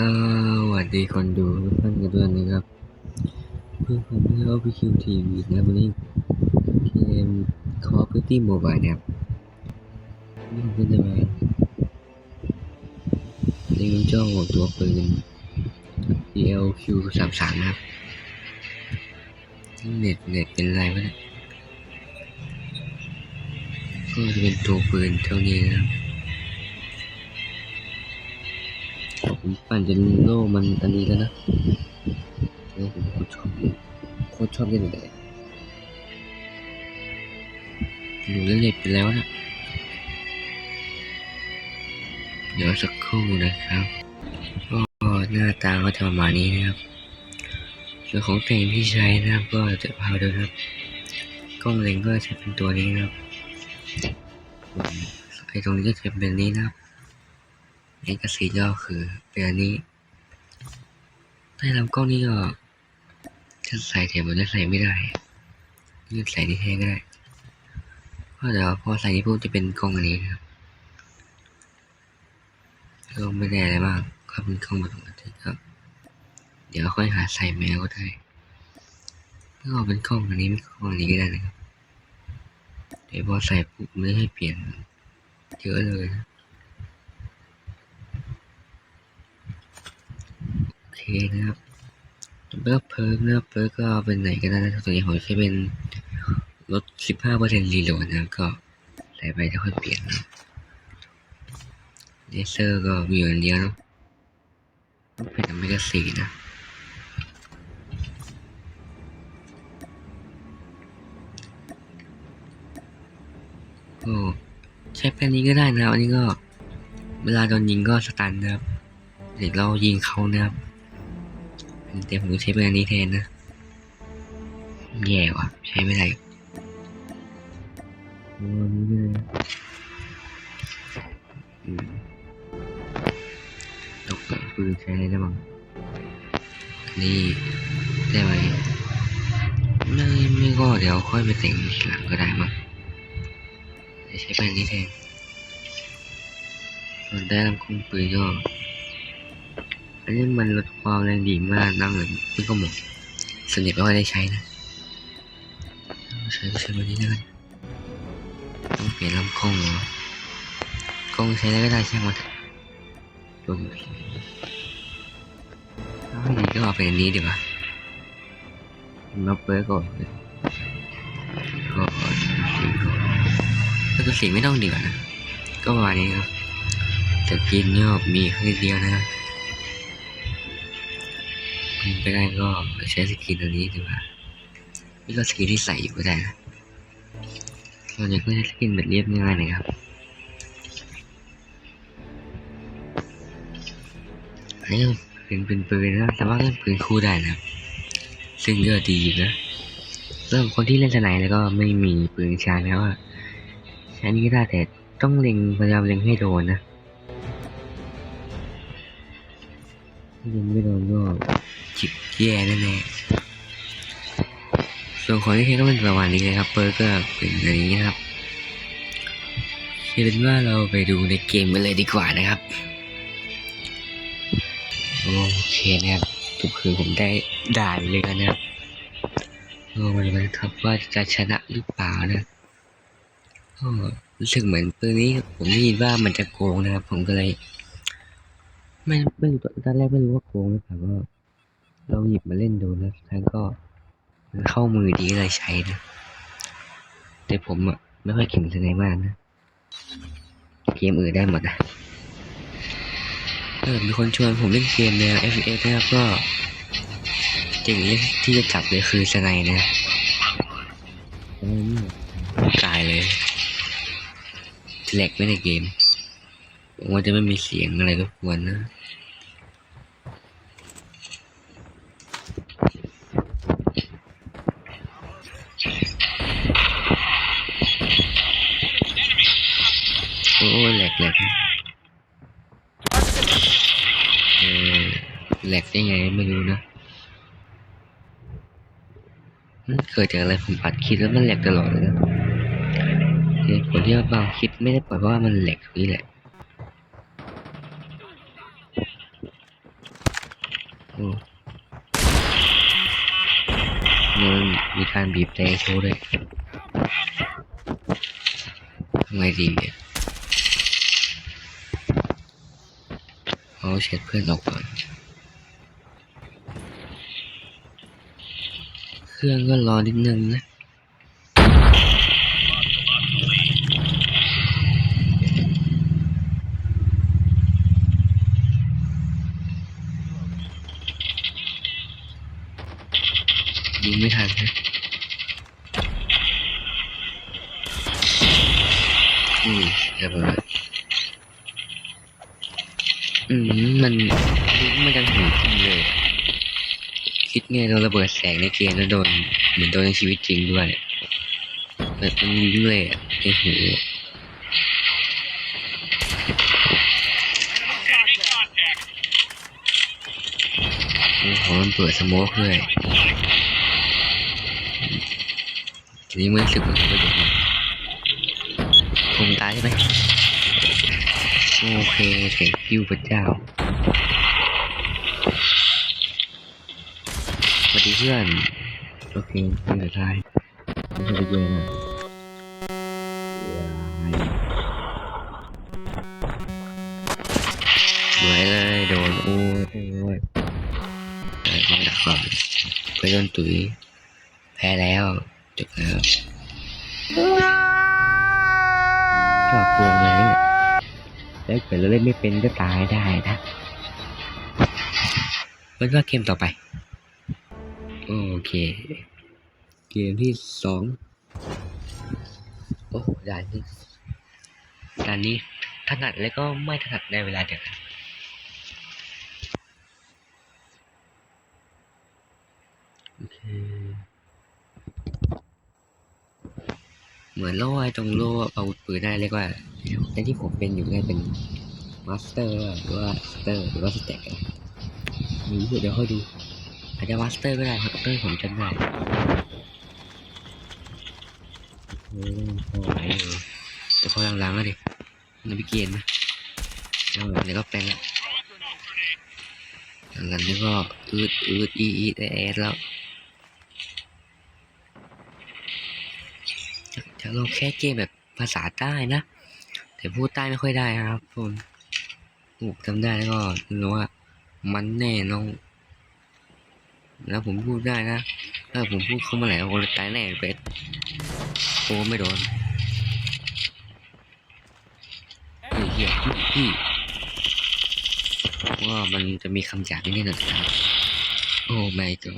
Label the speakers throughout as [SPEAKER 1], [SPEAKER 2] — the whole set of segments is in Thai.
[SPEAKER 1] สวัสดีคนดูทุกท่านกันด้วยนะครับเพื่อผมเพื่อพีคิวทีวีนะวันนี้เกม Call of Duty Mobile นะครับนี่ผมก็จะมาเล่นเจ้าตัวปืน DLQ สามสามนะครับเน็ตเน็ตเป็นไรวะเนี่ยก็จะเป็นตัวปืนเท่านี้นะครับ ผมปั่นจนโล่มันอันนี้แล้วนะโอ้ผมโคตรชอบเลยโคตรชอบเล่นเลยหนูเล่นเน็ตไปแล้วนะเดี๋ยวสักครู่นะครับ ก็หน้าตาก็จะประมาณนี้นะครับส่วนของแต่งที่ใช้นะครับ ก็จะพาดูนะครับกล้องเลนส์ก็จะเป็นตัวนี้นะครับไอ้ตรงนี้ก็จะเป็นนี้นะครับ เอกสีก็คือเป็นอันนี้ใต้ลำกล้องนี่ก็จะใส่แถมมันจะใส่ไม่ได้ยืดใส่นี่แท้ก็ได้เพราะเดี๋ยวพอใส่นี่ปุ๊บจะเป็นกล้องอันนี้ครับก็ไม่ได้อะไรมากก็เป็นกล้องปกติครับ เดี๋ยวค่อยหาใส่แมวก็ได้ก็เป็นกล้องอันนี้ไม่กล้องอันนี้ก็ได้นะครับเดี๋ยวพอใส่ปุ๊บไม่ให้เปลี่ยนเยอะเลยนะ โอเค นะครับเบิร์กเพิร์กนะครับเพิร์กก็เป็นไหนก็ได้นะครับส่วนใหญ่ผมใช้เป็นลด 15%รีโหลดนะก็ใส่ไปจะค่อยเปลี่ยนนะเลเซอร์ก็มีอยู่อันเดียวนะเป็นอเมริกาสีนะโอ้ใช้แป้นนี้ก็ได้นะครับอันนี้ก็เวลาโดนยิงก็สตันนะครับเด็กเรายิงเขานะครับ แต่ผมใช้เป็นอันนี้แทนนะ แย่ว่ะ ใช้ไม่ได้โอ้นี่เลยตกแต่งปืนใช้ไรได้บ้างนี่ได้ไหมไม่ไม่ก็เดี๋ยวค่อยไปแต่งทีหลังก็ได้มั้งใช้เป็นนี้แทนส่วนได้ลำคงปืนก็ อันนี้มันลดความแรงดีมากนั่งเลยนี่ก็หมดส่วนใหญ่ไม่ค่อยได้ใช้นะใช้ก็ใช้วันนี้แล้วกันต้องเปลี่ยนลำกล้องเหรอกล้องใช้แล้ก็ได้ช่างมันเถอะรวมถ้าไม่ดีก็เอาเป็นอันนี้ดีกว่ามาเปิดก่อนเลยก็สีก่อนแล้วสีไม่ต้องดีกว่านะก็ประมาณนี้ครับแต่กินเนี่ยมีแค่เดียวนะครับ ไปได้ก็ใช้สกินตัวนี้ดีกว่านี่ก็สกินที่ใส่อยู่ก็ได้นะส่วนใหญ่ก็ใช้สกินแบบเรียบง่ายนะครับอันนี้เป็นเป็นปืนนะแต่ว่าเล่นปืนคู่ได้นะครับ ซึ่งก็ดีอยู่นะสำหรับคนที่เล่นสไนแล้วก็ไม่มีปืนชาร์จแล้วอะใช้นี่ก็ได้แต่ต้องเล็งพยายามเล็งให้โดนนะเล็งไม่โดนก็ จิบแย่แน่ๆส่วนของที่เทก็เป็นประมาณนี้เลยครับ เปิร์ก็เป็นอย่างนี้นะครับคือเป็นว่าเราไปดูในเกมกันเลยดีกว่านะครับ โอเคนะครับทุกคือผมได้ด่านเลยนะครับโอ้มันมันครับว่าจะชนะหรือเปล่านะก็รู้สึกเหมือนปืนนี้ผมได้ยินว่ามันจะโกงนะครับ ผมก็เลย ไม่ไม่รู้ตอนแรกไม่รู้ว่าโกงหรือเปล่าก็ เราหยิบมาเล่นดูนะทั้งก็มันเข้ามือดีเลยใช้นะ แต่ผมอะไม่ค่อยเก่งสไนมากนะ เกมอื่นได้หมดนะเออมีคนชวนผมเล่นเกมแนว FPS นะครับก็เก่งเลยที่จะจับเลยคือสไนนะสไนนี่ตายเลยแหลกไม่ในเกมหวังว่าจะไม่มีเสียงอะไรรบกวนนะ อ้แหลกแหลกเออแหลกได้ไงไม่รู้นะมันเกิดจากอะไรผมอัดคลิปแล้วมันแหลกตลอดเลยนะเหตุผลที่ว่าบางคลิปไม่ได้ปล่อยเพราะว่ามันแหลกนี้แหละโอ้มันมีการบีบแต่โชว์ด้วยทำไงดีเนี่ย เอาเช็ดเพื่อนออกก่อน เครื่องก็รอนิดนึงนะยิงไม่ทันนะอืมเรียบร้อยอื มันลิงก์มันยังถึงจริงเลย คิดไงโดนระเบิดแสงในเกมแล้วโดนเหมือนโดนในชีวิตจริงด้วยแบบมันลิงก์เลยอะในหูโอ้มันเปิดสโมกเลยทีนี้มันรู้สึกว่าประโยชน์ผมตายใช่ไหม โอเคเสียงพิวพระเจ้าสวัสดีเพื่อน โอเคเพื่อนสุดท้ายไม่ใช่ไปเยอะนะสวยเลยโดนโอ้ยโอ้ยแต่ต้องดักก่อนไปโดนตุ๋ยแพ้แล้วจบแล้วชอบพวงเลยเนี่ย แล้วเกิดเราเล่นไม่เป็นก็ตายได้นะเป็นว่าเกมต่อไป โอเค เกมที่สองโอ้โหด่านนี้ด่านนี้ถนัดแล้วก็ไม่ถนัดในเวลาเดียวกันโอเคเหมือนโล่ไอ้ตรงโล่อาวุธปืนได้เรียกว่า ในที่ผมเป็นอยู่ได้เป็นมาสเตอร์หรือว่าสเตอร์หรือว่าสเต็กมีเดี๋ยวค่อยดู อาจจะมาสเตอร์ก็ได้ครับเตอร์ผมจำได้โอ้อไหแต่พอหลังๆแล้วดิมันไปเกียนนะแล้วเดี๋ยวก็เป็นละหลังๆนี่ก็อืดอืดอีอีแอดแล้วจะลองแค่เกมแบบภาษาใต้นะ แต่พูดใต้ไม่ค่อยได้ครับผมผมจำได้แล้วก็รู้ว่า มันแน่น้อง แล้วผมพูดได้นะถ้าผมพูดเข้ามาไหนคนตายแน่เป็ดโอ้ไม่โดนเฮ้ยเฮียพี่ว่ามันจะมีคำหยาบนิดหน่อยนะครับโอ้ไม่ก็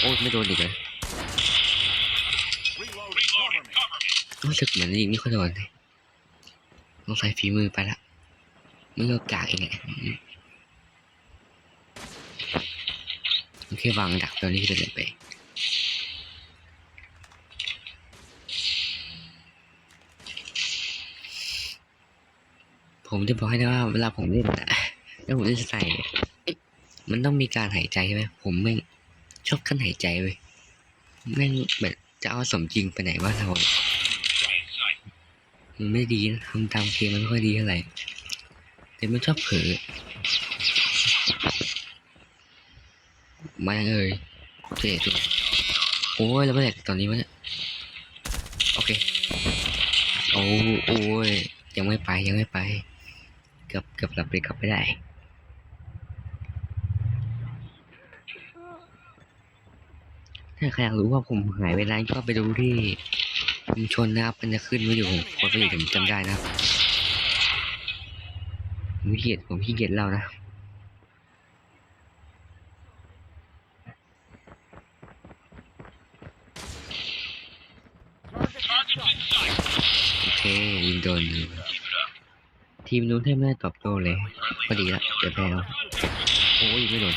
[SPEAKER 1] โอ้ไม่โดนอีกเลย รู้สึกเหมือนยิงไม่ค่อยโดนเลยต้องใส่ฝีมือไปละไม่ก็กากเองไงโอเควางดักตัวนี้ไปเลยไปผมจะบอกให้นะว่าเวลาผมเล่นอะแล้วผมเล่นสไตล์เนี่ยมันต้องมีการหายใจใช่ไหมผมแม่งชอบขั้นหายใจเว้ยแม่งแบบจะเอาสมจริงไปไหนว่าเรามั มันไม่ดีนะทำตามเกมมันไม่ค่อยดีเท่าไหร่แต่มันชอบเผลอมาเอ่ยเจ๊จุโอ้ยแล้วเมื่อไหร่ตอนนี้วะเนี่ยโอเคโอ้โอ้ยยังไม่ไปยังไม่ไปเกือบเกือบหลับไปกลับไม่ได้ถ้าใครอยากรู้ว่าผมหายไปนานก็ไปดูที่ ชุมชนนะครับมันจะขึ้นไว้อยู่ผมโพสต์ไว้อยู่ผมจำได้นะครับผมขี้เกียจผมขี้เกียจเล่านะโอเคยิงโดนอยู่ทีมนู้นแทบไม่ได้ตอบโต้เลยพอดีละเดี๋ยวแพ้แล้วโอ้ยยิงไม่โดนโ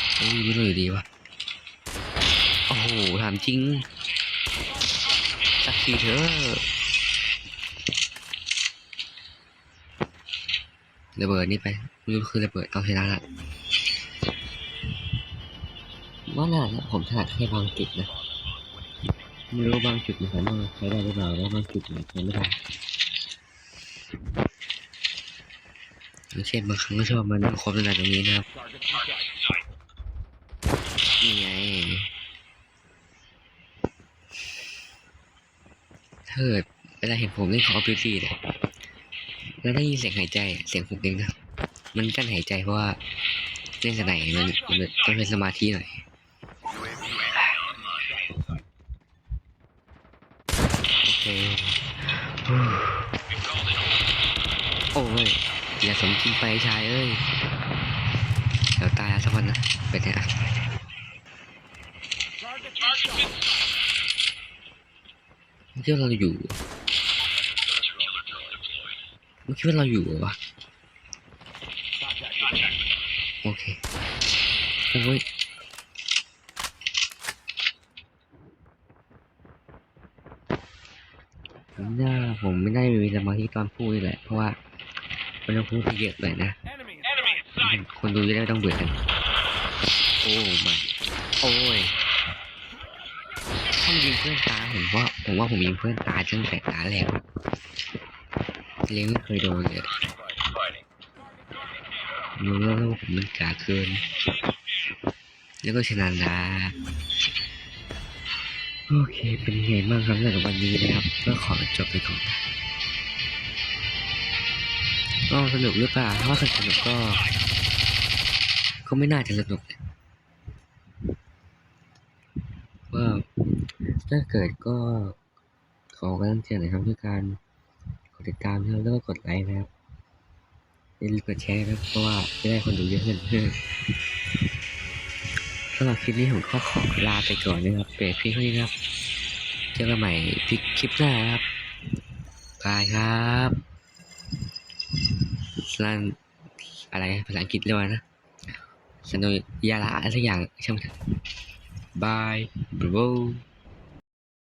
[SPEAKER 1] อ้ ยไม่โดนอยู่ดีวะโอ้โหถามจริง สักทีเถอะระเบิดนี่ไปไม่รู้คือระเบิดเอาชนะละว่าน่าจะผมถนัดแค่บางจุดนะไม่รู้บางจุดมันสามารถใช้ได้หรือเปล่าแล้วบางจุดมันใช้ไม่ได้อย่างเช่นบางครั้งก็ชอบมานั่งคบนานตรงนี้นะครับ นี่ไง เกิดเวลาเห็นผมเล่นคอร์พิวตี้เนี่ยแล้วได้ยินเสียงหายใจเสียงผมเองนะมันกั้นหายใจเพราะว่าเล่นสไนมันมันต้องเป็นสมาธิหน่อยโอเคโอ้ยอย่าสมจริงไปชายเอ้ยเดี๋ยวตายสักวันนะเป็นไงอะ เมื่อกี้เราอยู่เมื่อกี้ว่าเราอยู่หรอวะโอเคโอ้ยผมน่าผมไม่ได้มีสมาธิตอนพูดนี่แหละ เพราะว่ามันต้องพูดไปเยอะหน่อยนะ คนดูจะได้ไม่ต้องเบื่อกัน โอ้ไม่โอ้ยถ้ามันยิงเพื่อนตายผมว่า ผมว่าผมยิงเพื่อนตายตั้งแต่ตาแรกเลี้ยงไม่เคยโดนเลยรู้แล้วว่าผมมันกาเกิน แล้วก็ชนะนะโอเค เป็นไงบ้างครับสำหรับวันนี้นะครับ ก็ขอจบไปก่อนนะก็สนุกหรือเปล่า ถ้าว่าสนุกก็ ก็ไม่น่าจะสนุกนะว่า ถ้าเกิดก็ขอกำลังใจหน่อยครับด้วยการกดติดตามนะครับแล้วก็กดไลค์นะครับอย่าลืมกดแชร์นะครับเพราะว่าจะได้คนดูเยอะขึ้นสำหรับคลิปนี้ผมก็ขอลาไปก่อนนะครับเปรเพียงเท่านี้นะครับเจอกันใหม่ที่คลิปหน้าครับบายครับสันอะไรภาษาอังกฤษเรียกว่านะสนุกยาละอะไรสักอย่างใช่างมันเถอะบายบรู